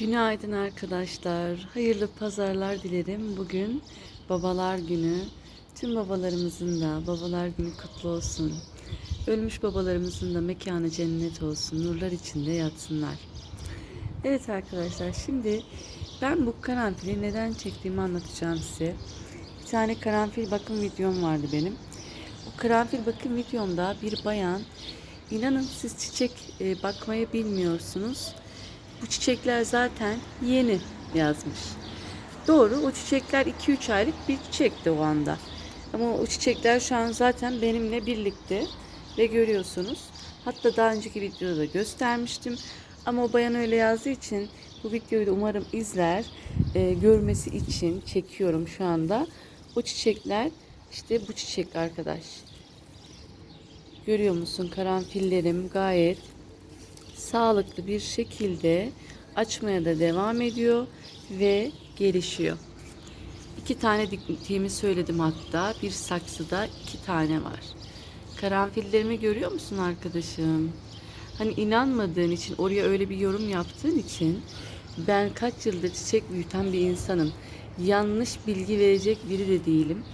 Günaydın arkadaşlar. Hayırlı pazarlar dilerim. Bugün babalar günü. Tüm babalarımızın da babalar günü kutlu olsun. Ölmüş babalarımızın da mekanı cennet olsun. Nurlar içinde yatsınlar. Evet arkadaşlar şimdi ben bu karanfili neden çektiğimi anlatacağım size. Bir tane karanfil bakım videom vardı benim. O karanfil bakım videomda bir bayan inanın siz çiçek e, bakmayı bilmiyorsunuz. Bu çiçekler zaten yeni yazmış. Doğru o çiçekler 2-3 aylık bir çiçekti o anda. Ama o çiçekler şu an zaten benimle birlikte ve görüyorsunuz. Hatta daha önceki videoda da göstermiştim. Ama o bayan öyle yazdığı için bu videoyu da umarım izler. Ee, görmesi için çekiyorum şu anda. O çiçekler işte bu çiçek arkadaş. Görüyor musun karanfillerim gayet sağlıklı bir şekilde açmaya da devam ediyor ve gelişiyor. İki tane diktiğimi söyledim hatta. Bir saksıda iki tane var. Karanfillerimi görüyor musun arkadaşım? Hani inanmadığın için oraya öyle bir yorum yaptığın için ben kaç yıldır çiçek büyüten bir insanım. Yanlış bilgi verecek biri de değilim.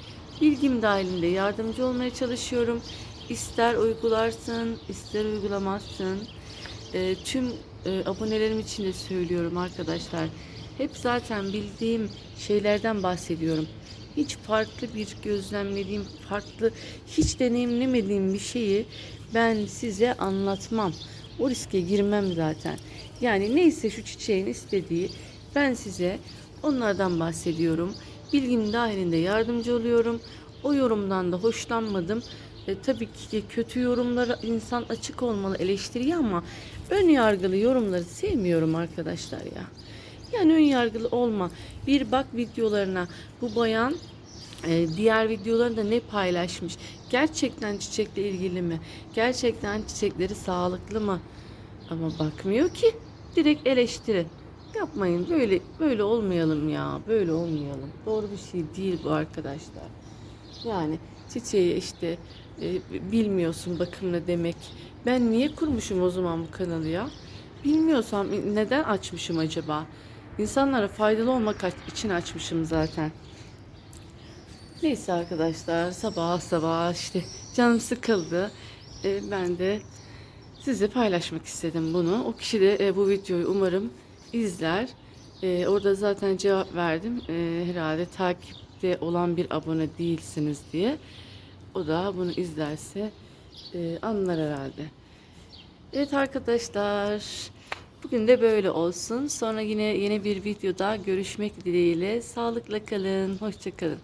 Bilgim dahilinde yardımcı olmaya çalışıyorum. İster uygularsın, ister uygulamazsın. E, tüm e, abonelerim için de söylüyorum arkadaşlar. Hep zaten bildiğim şeylerden bahsediyorum. Hiç farklı bir gözlemlediğim, farklı hiç deneyimlemediğim bir şeyi ben size anlatmam. O riske girmem zaten. Yani neyse şu çiçeğin istediği ben size onlardan bahsediyorum. Bilgim dahilinde yardımcı oluyorum. O yorumdan da hoşlanmadım. E, tabii ki kötü yorumlara insan açık olmalı eleştiriye ama ön yargılı yorumları sevmiyorum arkadaşlar ya. Yani ön yargılı olma. Bir bak videolarına bu bayan e, diğer videolarında ne paylaşmış? Gerçekten çiçekle ilgili mi? Gerçekten çiçekleri sağlıklı mı? Ama bakmıyor ki. Direkt eleştiri. Yapmayın böyle böyle olmayalım ya. Böyle olmayalım. Doğru bir şey değil bu arkadaşlar. Yani çiçeği işte e, bilmiyorsun bakım demek. Ben niye kurmuşum o zaman bu kanalı ya? Bilmiyorsam neden açmışım acaba? İnsanlara faydalı olmak için açmışım zaten. Neyse arkadaşlar sabah sabah işte canım sıkıldı. E, ben de size paylaşmak istedim bunu. O kişi de e, bu videoyu umarım izler. E, orada zaten cevap verdim. E, herhalde takipte olan bir abone değilsiniz diye. O da bunu izlerse e, anlar herhalde. Evet arkadaşlar. Bugün de böyle olsun. Sonra yine yeni bir videoda görüşmek dileğiyle. Sağlıkla kalın. Hoşça kalın.